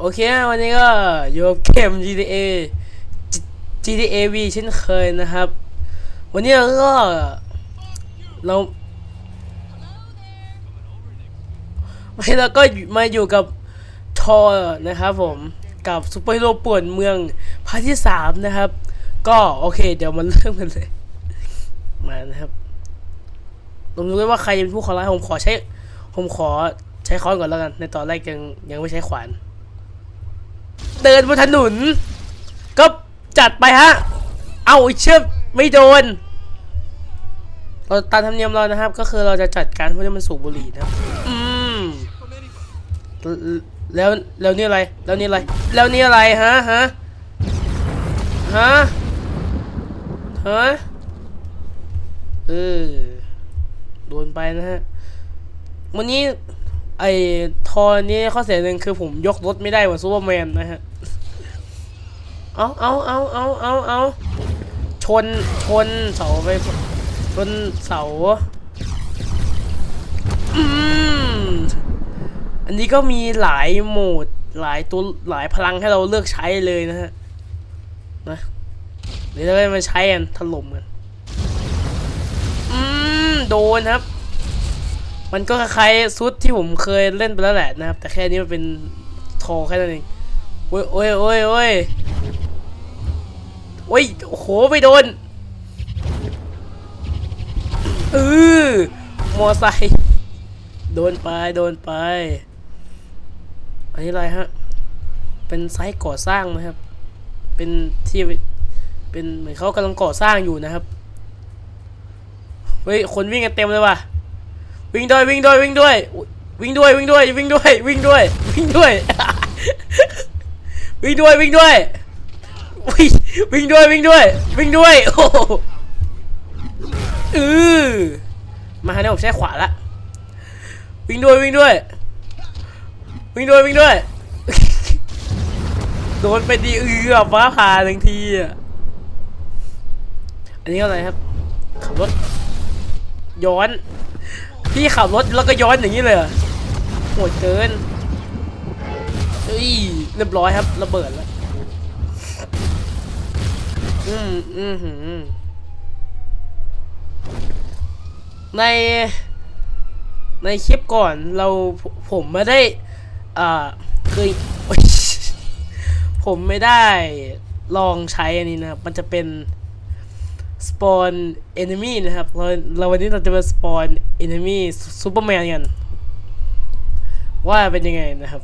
โอเควันนี้ก็อยู่กับเกม GTA GTA V เช่นเคยนะครับ วันนี้เราก็เราวันนี้เราก็มาอยู่กับทอนะครับผมกับซูเปอร์ฮีโร่ป่วนเมืองภาคที่สามนะครับ ก็โอเค เดี๋ยวมาเริ่มกันเลย มานะครับลองดูด้วยว่าใครเป็นผู้ขอร้ายผมขอใช้ ผมขอใช้ค้อนก่อนแล้วกัน ในตอนแรกยังยังไม่ใช้ขวาน เดินบนถนน ก็จัดไปฮะ เอาเชือกไม่โดน เราตามธรรมเนียมเรานะครับ ก็คือเราจะจัดการพวกที่มันสูบบุหรี่นะครับอืมแล้วแล้วนี่อะไรแล้วนี่อะไรแล้วนี่อะไรฮะฮะฮะฮะเออโดนไปนะฮะวันนี้ไอ้ทอนี้ข้อเสียหนึ่งคือผมยกรถไม่ได้เหมือนซูเปอร์แมนนะฮะ เอาเอาเอาเอาเอาเอาชน ชนเสาไปชนเสาอืมอันนี้ก็มีหลายโหมด หลายตัว หลายพลังให้เราเลือกใช้เลยนะฮะ นะเดี๋ยวเราจะมาใช้กัน ถล่มกัน อืม โดนครับ มันก็คล้ายๆซุดที่ผมเคยเล่นไปแล้วแหละนะครับ แต่แค่นี้มันเป็นทอแค่นั้นเองโอ้ยโอ้ยโอ้ยโอ้ย โอ้โหไปโดนเออมอไซค์โดนไปโดนไป อันนี้อะไรฮะ เป็นไซต์ก่อสร้างนะครับ เป็นที่เป็นเหมือนเขากำลังก่อสร้างอยู่นะครับ เฮ้ยคนวิ่งกันเต็มเลยว่ะ วิ่งด้วยวิ่งด้วยวิ่งด้วยอุ๊ยวิ่งด้วยวิ่งด้วยวิ่งด้วยวิ่งด้วยวิ่งด้วยวิ่งด้วยวิ่งด้วยวิ่ง วิ่งด้วยวิ่งด้วย วิ่งด้วยโอ้โหเออมาเนี่ยผมใช้ขวาละวิ่งด้วยวิ่งด้วย วิ่งด้วยวิ่งด้วย โดนไปดีเอือฟ้าผ่าทังทีอะอันนี้อะไรครับ ขับรถ ย้อน พี่ขับรถแล้วก็ย้อนอย่างนี้เลยเหรอโหดเกินเอ้ยเรียบร้อยครับระเบิดแล้ว อืมอืมหืมใน ในคลิปก่อนเราผมไม่ได้ อ่าเคยโอ๊ยผมไม่ได้ลองใช้อันนี้นะครับ มันจะเป็นสปอนเอนมีนะครับ เราเราวันนี้เราจะมาสปอนเอนมีซูเปอร์แมนกัน ว่าเป็นยังไงนะครับ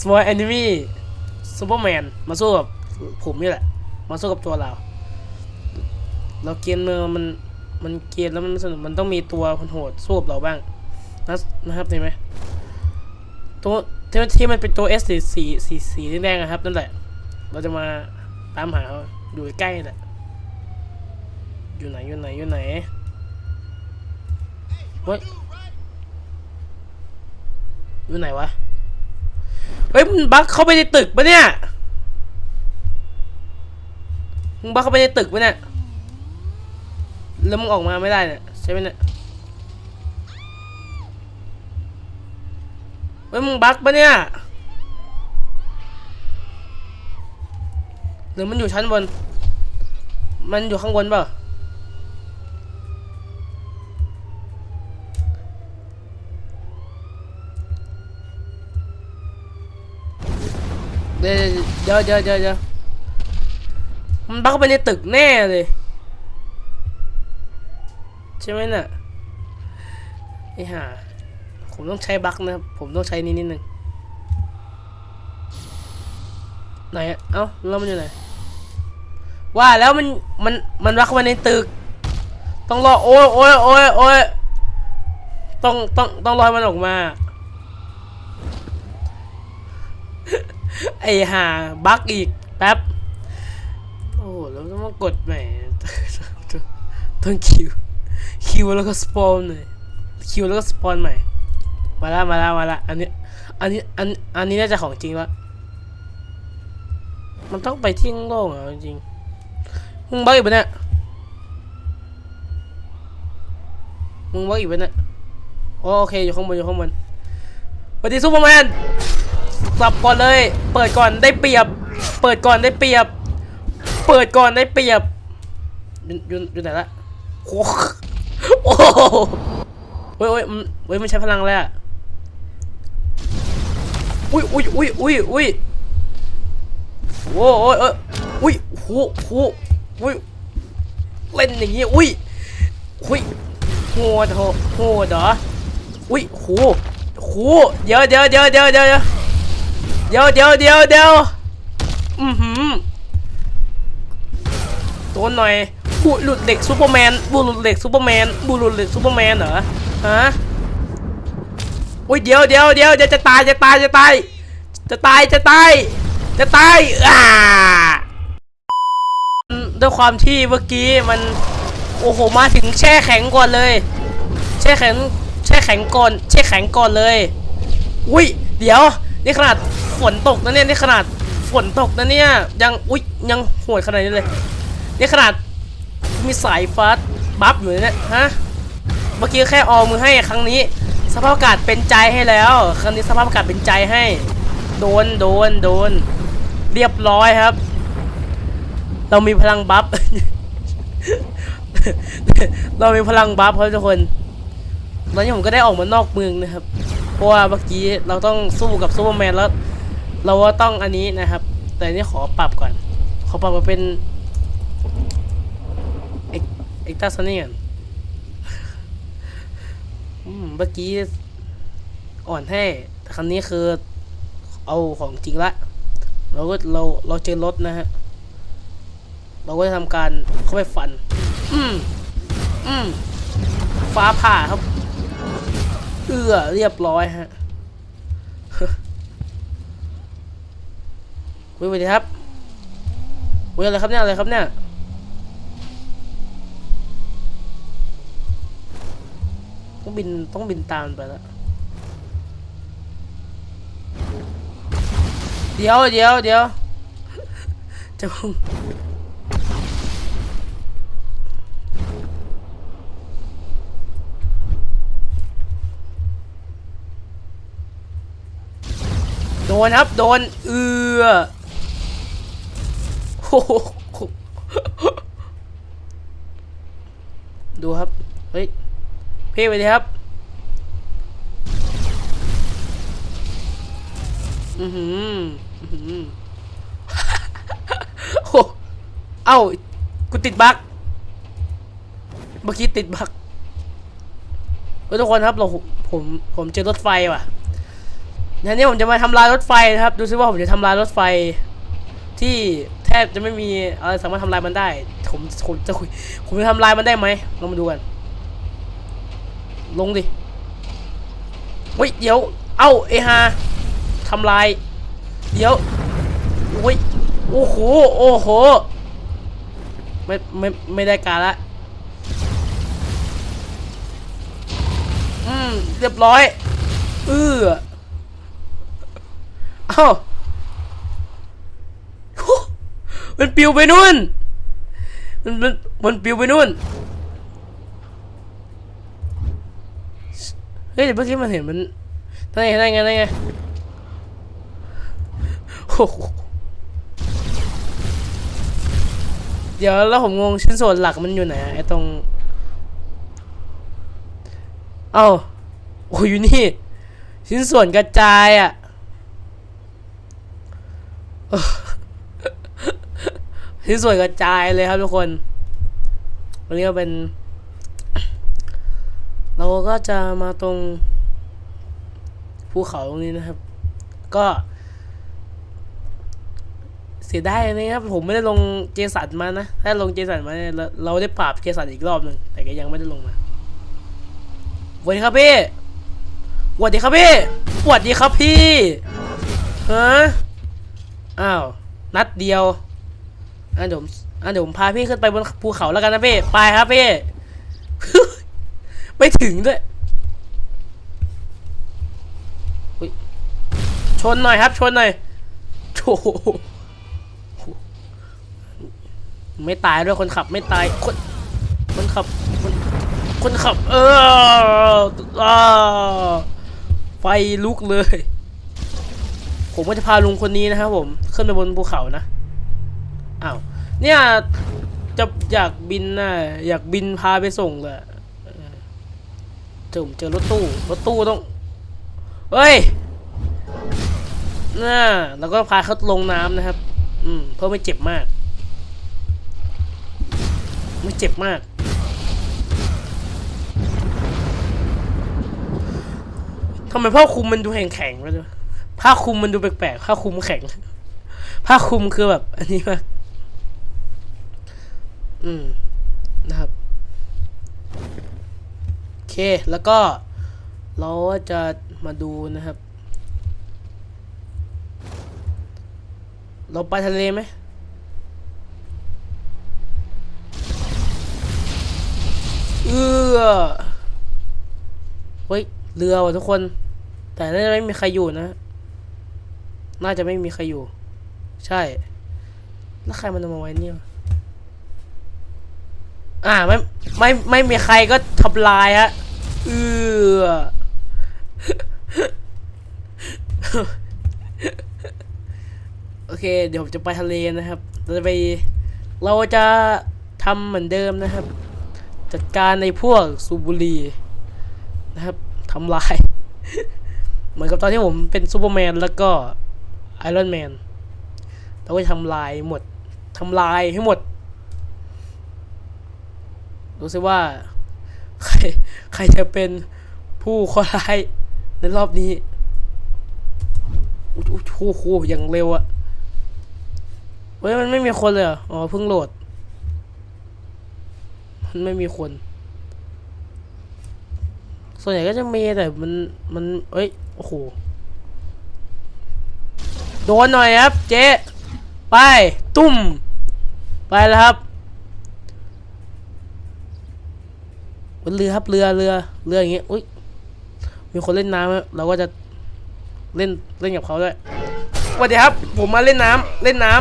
สปอนเอนมีซูเปอร์แมนมาสู้กับผมนี่แหละ มาสู้กับตัวเรา เราเกียนเมือมันมันเกียนแล้วมันสนุกมันต้องมีตัวคนโหดสู้กับเราบ้างนะนะครับเห็นไหมตัวที่มันที่มันเป็นตัว S สีสีสีสีแดงๆอะครับนั่นแหละ เราจะมาตามหาเขาอยู่ใกล้แหละอยู่ไหนอยู่ไหนอยู่ไหนเฮ้ยอยู่ไหนวะ เฮ้ยมึงบักเข้าไปในตึกปะเนี่ย มึงบักเข้าไปในตึกปะเนี่ยแล้วมึงออกมาไม่ได้เนี่ยใช่ไหมเนี่ยเฮ้ยมึงบักปะเนี่ยหรือมันอยู่ชั้นบน มันอยู่ข้างบนเปล่าเดี๋ยวเดี๋ยวเดี๋ยวเดี๋ยว มันบักเข้าไปในตึกแน่เลย ใช่ไหมน่ะไอ้ห่าผมต้องใช้บักนะครับ ผมต้องใช้นี้นิดนึงไหนอะเอ้าแล้วมันอยู่ไหนว่าแล้วมันมันมันบักเข้าไปในตึก ต้องรอโอ้ยโอ้ยโอ้ยโอ้ยต้องต้องต้องรอให้มันออกมาไอ้ห่าบักอีกแป๊บ โอ้โหแล้วต้อง มากดใหม่ต้องคิวคิวแล้วก็สปอนหน่อยคิวแล้วก็สปอนใหม่มาละมาละมาละอันนี้อันนี้อันอันนี้น่าจะของจริงละมันต้องไปที่โล่งๆเหรอจริงมึงบักอีกปะเนี่ยมึงบักอีกปะเนี่ยโอเคอยู่ข้างบนอยู่ข้างบนสวัสดีซูเปอร์แมนสับก่อนเลย เปิดก่อนได้เปรียบ เปิดก่อนได้เปรียบ เปิดก่อนได้เปรียบอยู่อยู่อยู่ไหนละโอ้โหโอ้โหเว้ยเว้ยมันเว้ยมันใช้พลังแล้วอะอุ้ยอุ้ยอุ้ยอุ้ยอุ้ยโอ้โอ้ยเอ้ยอุ้ยโหโหอุ้ยเล่นอย่างงี้อุ้ยอุ้ยโหดโหดโหดเหรออุ้ยโหโหเดี๋ยวเดี๋ยวเดี๋ยวเดี๋ยวเดี๋ยวเดี๋ยวเดี๋ยวเดี๋ยวเดี๋ยวเดี๋ยวอือหือ ตัวหน่อยบุรุษเด็กซูเปอร์แมนบุรุษเด็กซูเปอร์แมนบุรุษเด็กซูเปอร์แมนเหรอฮะอุ้ยเดี๋ยวเดี๋ยวเดี๋ยวจะตายจะตายจะตายจะตายจะตายจะตายอ่าด้วยความที่เมื่อกี้มันโอ้โหมาถึงแช่แข็งก่อนเลย แช่แข็งแช่แข็งก่อน แช่แข็งก่อนเลยอุ้ยเดี๋ยวนี่ขนาดฝนตกนะเนี่ยนี่ขนาดฝนตกนะเนี่ยยังอุ้ยยังโหดขนาดนี้เลย นี่ขนาดมีสายฟ้าบัฟอยู่เนี่ยฮะเมื่อกี้แค่ออมมือให้ครั้งนี้ สภาพอากาศเป็นใจให้แล้ว ครั้งนี้สภาพอากาศเป็นใจให้ โดนโดนโดน เรียบร้อยครับ เรามีพลังบัฟเรามีพลังบัฟครับทุกคนตอนนี้ผมก็ได้ออกมานอกเมืองนะครับ เพราะว่าเมื่อกี้เราต้องสู้กับซูเปอร์แมนแล้ว เราก็ต้องอันนี้นะครับ แต่นี่ขอปรับก่อน ขอปรับมาเป็น เอกตาซันนี่ก่อนเมื่อกี้อ่อนให้แต่ครั้งนี้คือเอาของจริงละ เราก็เราเราเจอรถนะฮะ เราก็จะทำการเข้าไปฟัน อืมอืมฟ้าผ่าครับ เอื้อเรียบร้อยฮะว้ยสวัสดีครับเว้ยอะไรครับเนี่ยอะไรครับเนี่ย บินต้องบินตามไปแล้วเดี๋ยวเดี๋ยวเดี๋ยวจะพุ่งโดนครับ โดน เอือโอ้โหดูครับ พี่ไปดีครับ อือหืออือหือโอ้เอ้า กูติดบั๊กเมื่อกี้ติดบั๊กทุกคนครับเราผมผมเจอรถไฟว่ะทีนี้ผมจะมาทำลายรถไฟนะครับ ดูซิว่าผมจะทำลายรถไฟ ที่แทบจะไม่มีอะไรสามารถทำลายมันได้ ผมผมจะคุยผมจะทำลายมันได้ไหมเรามาดูกัน ลงดิเฮ้ยเดี๋ยว เอ้าเอฮาทำลาย เดี๋ยวโอ้ยโอ้โหโอ้โหไม่ไม่ไม่ได้การละอืมเรียบร้อยเออเอ้ามันปิวไปนู่นมันมันมันปิวไปนู่น เฮ้ยแต่เมื่อกี้มันเห็นมันได้ไงได้ไงได้ไงโอ้โหเดี๋ยวแล้วผมงงชิ้นส่วนหลักมันอยู่ไหนไอ้ตรง เอ้าโอ้ยอยู่นี่ ชิ้นส่วนกระจายอะชิ้นส่วนกระจายเลยครับทุกคน วันนี้ก็เป็น เราก็จะมาตรงภูเขาตรงนี้นะครับ ก็เสียดายนะครับผมไม่ได้ลงเจสันมานะถ้าลงเจสันมาเนี่ยเราได้ปราบเจสันอีกรอบหนึ่งแต่ก็ยังไม่ได้ลงมาสวัสดีครับพี่สวัสดีครับพี่สวัสดีครับพี่ฮะอ้าวนัดเดียวอะเดี๋ยวผมอะเดี๋ยวผมพาพี่ขึ้นไปบนภูเขาแล้วกันนะพี่ไปครับพี่ ไม่ถึงด้วยชนหน่อยครับ ชนหน่อยโอ้โหไม่ตายด้วยคนขับไม่ตายคนคนขับคนคนขับ เอออาไฟลุกเลย ผมก็จะพาลุงคนนี้นะครับผม ขึ้นไปบนภูเขานะอ้าวเนี่ยจะอยากบินนะอยากบินพาไปส่งเลย จอผมเจอรถตู้ รถตู้ต้อง เฮ้ย น่า แล้วก็พาเขาลงน้ำนะครับ อืม เพื่อไม่เจ็บมาก ไม่เจ็บมาก ทำไมผ้าคลุมมันดูแข็งแข็งวะเนี่ยผ้าคลุมมันดูแปลกๆ ผ้าคลุมแข็ง ผ้าคลุมคือแบบ อันนี้มากอืม นะครับ เคแล้วก็เราจะมาดูนะครับ เราไปทะเลไหมเอือเฮ้ยเรือว่ะทุกคน แต่น่าจะไม่มีใครอยู่นะ น่าจะไม่มีใครอยู่ ใช่ แล้วใครมันเอามาไว้เนี่ยวะอ่าไม่ไม่ไม่มีใครก็ทำลายฮะ เอือโอเค เดี๋ยวผมจะไปทะเลนะครับ เราจะไป เราจะทำเหมือนเดิมนะครับ จัดการในพวกสูบุรีนะครับทำลาย เหมือนกับตอนที่ผมเป็นซูเปอร์แมนแล้วก็ไอรอนแมนเราก็จะทำลายหมดทำลายให้หมดดูสิว่า ใครใครจะเป็นผู้ข้อร้ายในรอบนี้โอ้โหอย่างเร็วอะเฮ้ยมันไม่มีคนเลยออ๋อเพิ่งโหลด มันไม่มีคน ส่วนใหญ่ก็จะมีแต่มันมันเอ้ยโอ้โหโดนหน่อยครับ เจ๊ไป ตุ้มไปแล้วครับบน เรือครับเรือเรือเรืออย่างเงี้ยอุ้ยมีคนเล่นน้ำครับเราก็จะเล่นเล่นกับเขาด้วยสวัสดีครับ ผมมาเล่นน้ำเล่นน้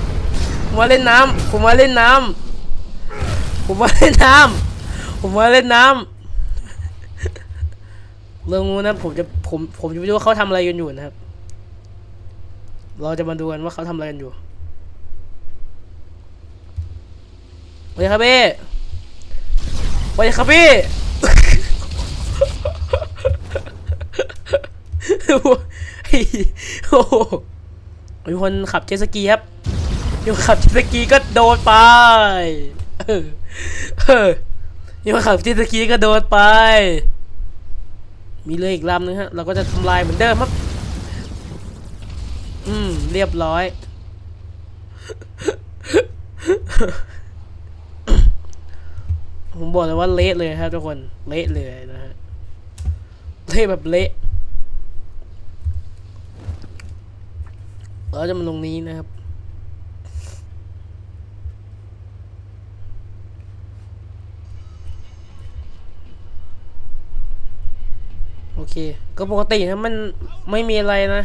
ำผมมาเล่นน้ำผมมาเล่นน้ำผมมาเล่นน้ำผมมาเล่นน้ำเรื่องนู้นะผมจะผมผมจะไปดูว่าเขาทำอะไรกันอยู่นะครับ เราจะมาดูกันว่าเขาทำอะไรกันอยู่สวัสดีครับพี่ส วัสดีครับพี่โอ้โหมีคนขับเจ็ตสกีครับมีคนขับเจ็ตสกีก็โดนไปเออเออมีคนขับเจ็ตสกีก็โดนไป มีเรืออีกลำนึงฮะ เราก็จะทำลายเหมือนเดิมครับ อืม เรียบร้อย ผมบอกเลยว่าเละเลยครับทุกคนเละเลยนะฮะเละแบบเละเราจะมาลงนี้นะครับ โอเค ก็ปกตินะมันไม่มีอะไรนะ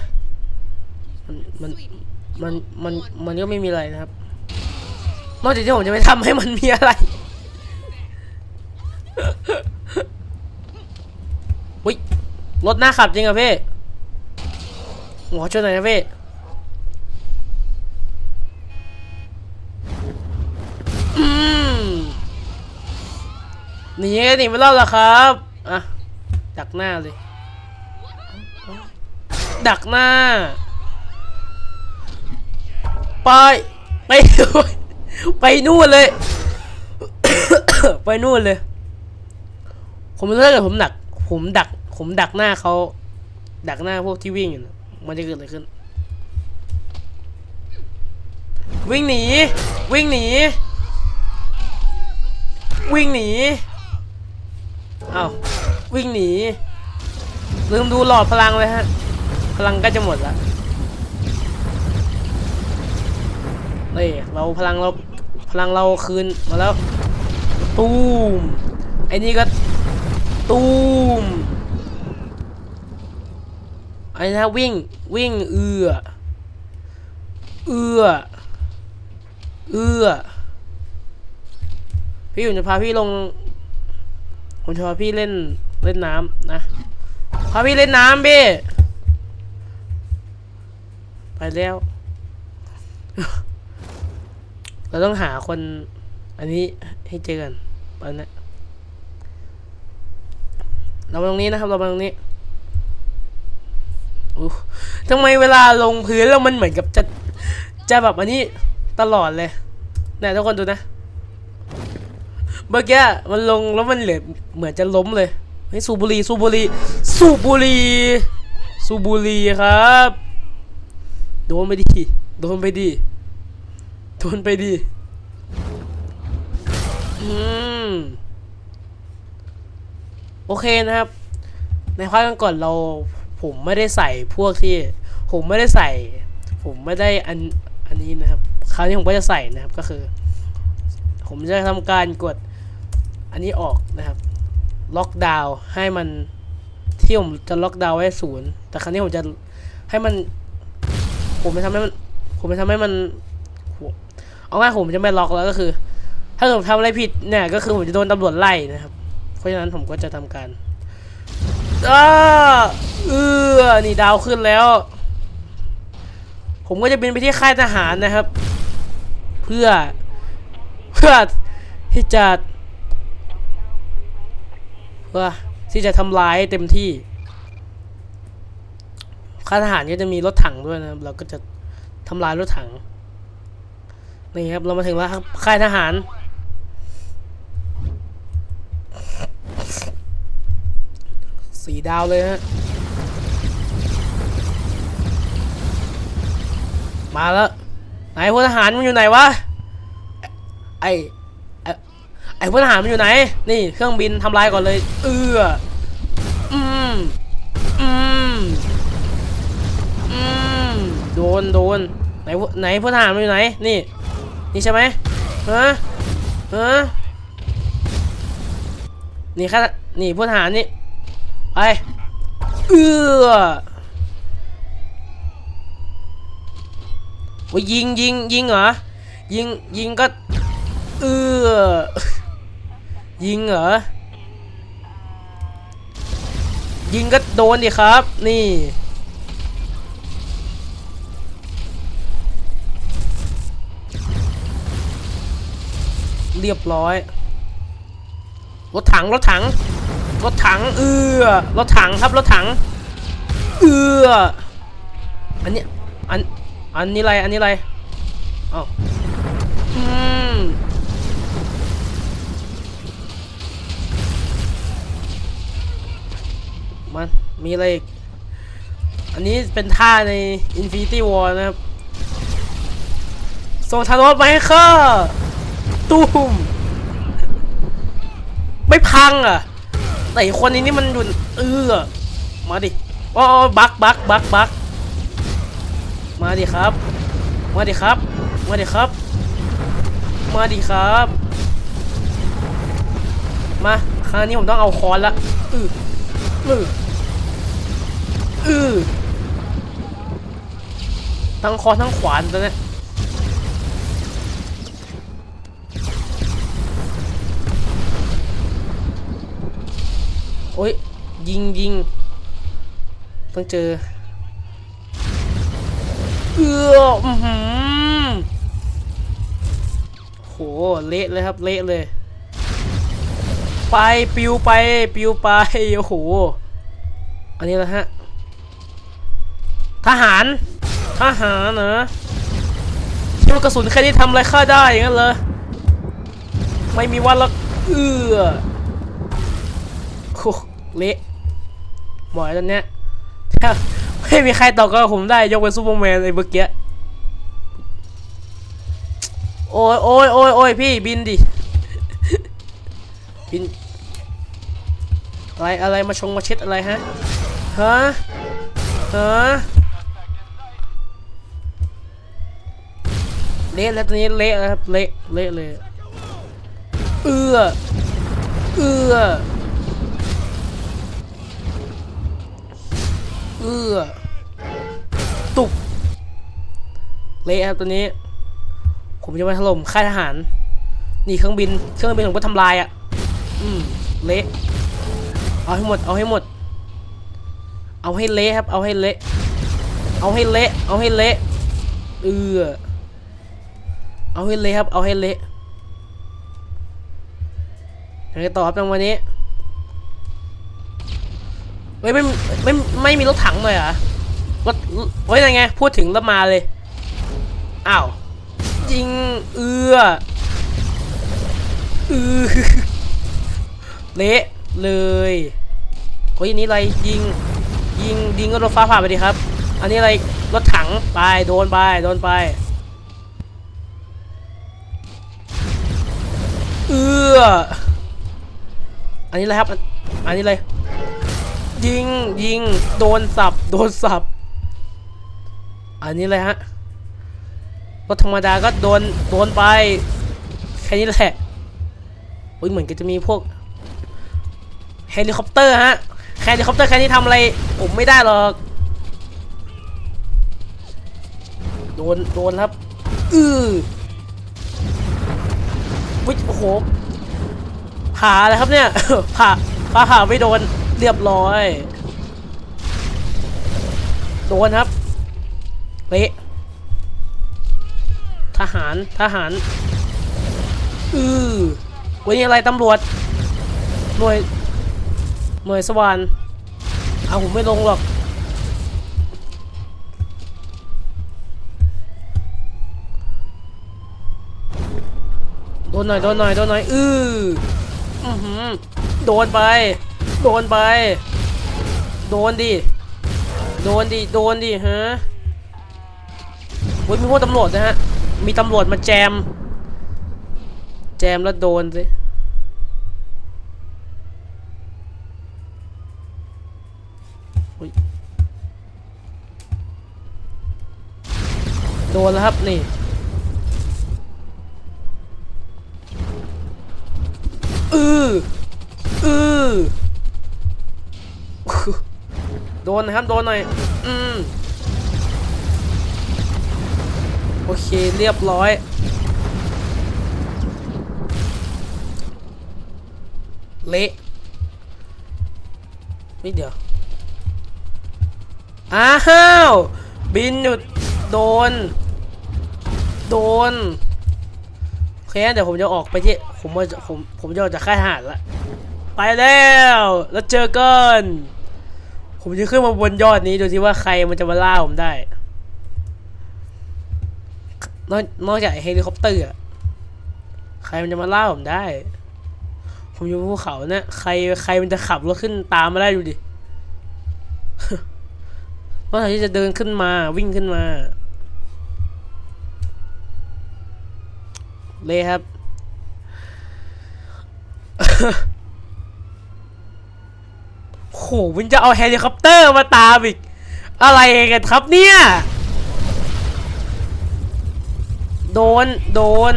มันมันมันมันมันก็ไม่มีอะไรนะครับ นอกจากที่ผมจะไม่ทำให้มันมีอะไร อุ้ย รถหน้าขับจริงเหรอพี่หัวช่วยหน่อยนะพี่หนีหนีไม่รอดหรอกครับ อะ ดักหน้าเลย ดักหน้า ไป ไป ไปนู่นเลย ไปนู่นเลย ผมไม่รู้ถ้าเกิดผมดัก ผมดัก ผมดักหน้าเขา ดักหน้าพวกที่วิ่งอยู่นะมันจะเกิดอะไรขึ้น วิ่งหนี วิ่งหนี วิ่งหนีเอ้าววิ่งหนี ลืมดูหลอดพลังเลยฮะ พลังก็จะหมดละนี่เราพลังเราพลังเราคืนมาแล้ว ตูมไอ้นี่ก็ ตูม ไอ้นะวิ่งวิ่งเอือเอือเอือพี่อยู่จะพาพี่ลงผมจะพาพี่เล่นเล่นน้ำนะพาพี่เล่นน้ำพี่ไปแล้ว เราต้องหาคน อันนี้ให้เจอกันตอนนี้เรามาตรงนี้นะครับ เรามาตรงนี้ ทำไมเวลาลงพื้นแล้วมันเหมือนกับจะจะแบบอันนี้ตลอดเลยนี่ทุกคนดูนะเมื่อกี้มันลงแล้วมันเหลือเหมือนจะล้มเลยเฮ้สูบุรีสูบุรีสูบุรีสูบุรีครับ โดนไปดิโดนไปดิโดนไปดิอืมโอเคนะครับ ในภาคก่อนเรา ผมไม่ได้ใส่พวกที่ผมไม่ได้ใส่ ผมไม่ได้อันอันนี้นะครับ คราวนี้ผมก็จะใส่นะครับก็คือ ผมจะทำการกดอันนี้ออกนะครับ ล็อกดาวน์ให้มันที่ผมจะล็อกดาวน์ไว้ศูนย์แต่ครั้นี้ผมจะให้มัน ผมจะทำให้มัน ผมจะทำให้มันเอาง่ายผมจะไม่ล็อกแล้วก็คือ ถ้าผมทำอะไรผิดเนี่ยก็คือผมจะโดนตำรวจไล่นะครับ เพราะฉะนั้นผมก็จะทำการ อ้าเออนี่ดาวขึ้นแล้ว ผมก็จะบินไปที่ค่ายทหารนะครับ เพื่อ เพื่อที่จะเพื่อที่จะทำลายให้เต็มที่ค่ายทหารก็จะมีรถถังด้วยนะครับ เราก็จะทำลายรถถังนี่ครับเรามาถึงแล้วครับค่ายทหาร สีดาวเลยฮะมาแล้วไหนพลทหารมันอยู่ไหนวะไอไอไอพลทหารมันอยู่ไหน นี่เครื่องบินทำลายก่อนเลย เอออืมอืมอืมโดนโดนไหนไหนพลทหารมันอยู่ไหนนี่นี่ใช่ไหมฮะฮะนี่ค่ะนี่พลทหารนี่ ไปเออโอ้ยยิงยิงยิงเหรอ ยิงยิงก็ เออยิงเหรอ ยิงก็โดนดิครับ นี่เรียบร้อย รถถัง รถถัง รถถังเออรถถังครับรถถังเอออันนี้อันอันนี้อะไรอันนี้อะไรอ้าวอืมมันมีอะไรอีกอันนี้เป็นท่าใน Infinity War นะครับส่งธานอสมาให้ข้าตุ้มไม่พังอะ แต่คนนี้นี่มันอยู่เออมาดิอ๋อบักบักบักบักมาดิครับ มาดิครับ มาดิครับ มาดิครับ มาคราวนี้ผมต้องเอาคอนละอืออืออือทั้งคอนทั้งขวานตัวเนี้ โอ้ยยิงยิงต้องเจอเอออือหือโหเละเลยครับเละเลย ไปปิวไปปิวไปโอ้โหอันนี้แหละฮะทหารทหารเหรอคิดว่ากระสุนแค่นี้ทำอะไรข้าได้อย่างนั้นเหรอไม่มีวันละเอือโห เละหมอยตอนเนี้ยไม่มีใครต่อกับผมได้ยกเว้นซูเปอร์แมนไอ้เมื่อกี้โอ้ยโอ้ยโอ้ยโอ้ยพี่บินดิ บิน อะไรอะไรมาชงมาเช็ดอะไรฮะ ฮะ ฮะเละแล้วตอนนี้เละครับ เละเละเลย เอือเอือ เอื้อตุบเละครับตัวนี้ ผมจะมาถล่มค่ายทหาร นี่เครื่องบิน เครื่องบินผมก็ทำลายอะ อืมเละเอาให้หมด เอาให้หมด เอาให้เละครับ เอาให้เละ เอาให้เละ เอาให้เละ เออเอาให้เละครับ เอาให้เละยังไงต่อครับจังวันนี้ เฮ้ยไม่ไม่ไม่มีรถถังเลยเหรอะรถเฮ้ยยังไง พูดถึงแล้วมาเลย อ้าวยิง เอืออือเละเลยโอ้ยนี้อะไรยิง ยิงยิงก็รถฟ้าผ่าไปดิครับ อันนี้อะไรรถถังไปโดนไปโดนไปเอืออันนี้อะไรครับ อันอันนี้เลย ยิงยิงโดนสับโดนสับ อันนี้เลยฮะรถธรรมดาก็โดนโดนไป แค่นี้แหละโอ้ยเหมือนก็จะมีพวกเฮลิคอปเตอร์ฮะเฮลิคอปเตอร์แค่นี้ทำอะไร ผมไม่ได้หรอก โดนโดนครับ อือวิโอ้โหผ่าเลยครับเนี่ยผ่าผ่าผ่าไม่โดน เรียบร้อย โดนครับเละทหาร ทหาร อือวันนี้อะไรตำรวจ หน่วย หน่วยสวรรค์เอาผมไม่ลงหรอก โดนหน่อย โดนหน่อย โดนหน่อย อืออือหือโดนไป โดนไป โดนดิ โดนดิ โดนดิฮะเฮ้ยมีพวกตำรวจนะฮะ มีตำรวจมาแจม แจมแล้วโดนสิโดนแล้วครับนี่อืออือ โดนนะครับ โดนหน่อย อืม โอเค เรียบร้อย เละนี่เดี๋ยว อ้าว บินหยุด โดน โดนโอเคงั้นเดี๋ยวผมจะออกไปที่ ผมว่าจะผม ผมจะออกจากค่ายทหารละ ไปแล้ว แล้วเจอกัน ผมจะขึ้นมาบนยอดนี้ดูที่ว่าใครมันจะมาล่าผมได้ นอกนอกจากเฮลิคอปเตอร์อะใครมันจะมาล่าผมได้ ผมอยู่บนภูเขาเนี่ยใครใครมันจะขับรถขึ้นตามมาได้ดูดินอกจากที่จะเดินขึ้นมาวิ่งขึ้นมา เลยครับ โหมันจะเอาเฮลิคอปเตอร์มาตามอีก อะไรกันครับเนี่ย โดน โดน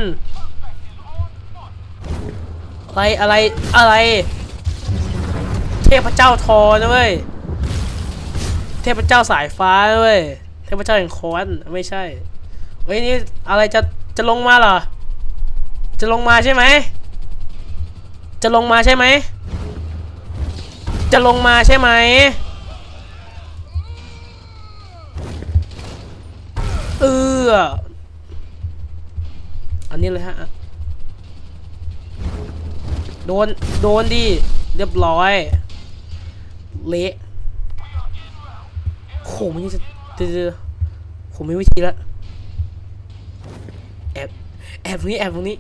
อะไร อะไร อะไร เทพเจ้าทอนะเว้ย เทพเจ้าสายฟ้านะเว้ย เทพเจ้าแห่งคอนไม่ใช่ เฮ้ยนี่อะไรจะ จะลงมาเหรอ จะลงมาใช่ไหม จะลงมาใช่ไหม จะลงมาใช่ไหมเอออันนี้เลยฮะ โดน โดนดิ เรียบร้อย เละโหมันยังจะเดี๋ยวๆผมมีวิธีล้วแอบ แอบตรงนี้ แอบตรงนี้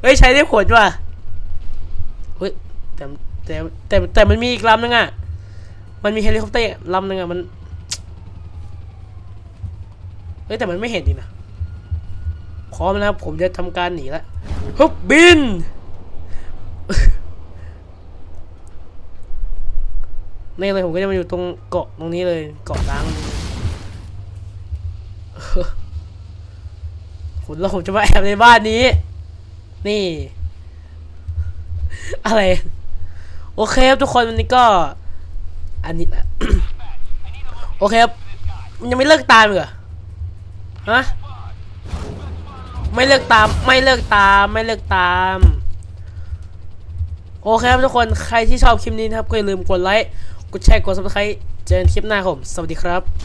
เฮ้ย ใช้ได้ผลว่ะ แต่แต่แต่มันมีอีกลำนึงอะ มันมีเฮลิคอปเตอร์ลำนึงอะมันเฮ้ยแต่มันไม่เห็นดีนะพร้อมนะครับผมจะทำการหนีแล้วฮึบบิน นี่เลยผมก็จะมาอยู่ตรงเกาะตรงนี้เลยเกาะล้างผมแล้วผมจะมาแอบในบ้านนี้ นี่ อะไร โอเคครับทุกคนวันนี้ก็ อันนี้แหละโอเคครับมันยังไม่เลิกตามเหรอฮะไม่เลิกตามไม่เลิกตามไม่เลิกตาม โอเคครับทุกคนใครที่ชอบคลิปนี้นะครับก็อย่าลืมกดไลค์กดแชร์กดซับสไครต์เจอกันคลิปหน้าครับผม สวัสดีครับ